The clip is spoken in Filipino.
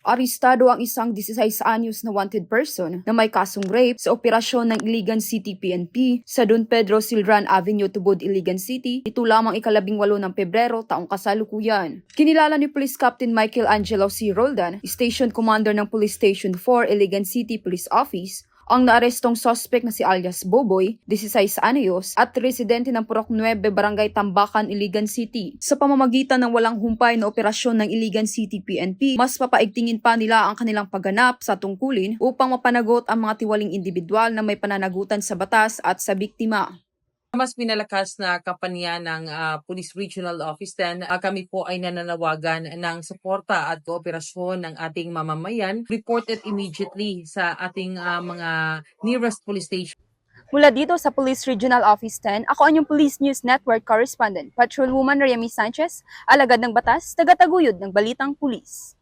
Aristado ang isang 16 anyos na wanted person na may kasong rape sa operasyon ng Iligan City PNP sa Don Pedro Silran Avenue, Tubod, Iligan City. Ito lamang ikalabing walo ng Pebrero taong kasalukuyan. Kinilala ni Police Captain Michael Angelo C. Roldan, Station Commander ng Police Station 4, Iligan City Police Office, ang naarestong suspect na si alias Boboy, 16 anyos, at residente ng Purok 9, Barangay Tambakan, Iligan City. Sa pamamagitan ng walang humpay na operasyon ng Iligan City PNP, mas papaigtingin pa nila ang kanilang pagganap sa tungkulin upang mapanagot ang mga tiwaling individual na may pananagutan sa batas at sa biktima. Mas pinalakas na kampanya ng ah, Police Regional Office 10, ah, kami po ay nananawagan ng suporta at kooperasyon ng ating mamamayan. Report it immediately sa ating ah, mga nearest police station. Mula dito sa Police Regional Office 10, ako ang inyong Police News Network Correspondent, Patrolwoman Remy Sanchez, alagad ng batas, tagataguyod ng Balitang Pulis.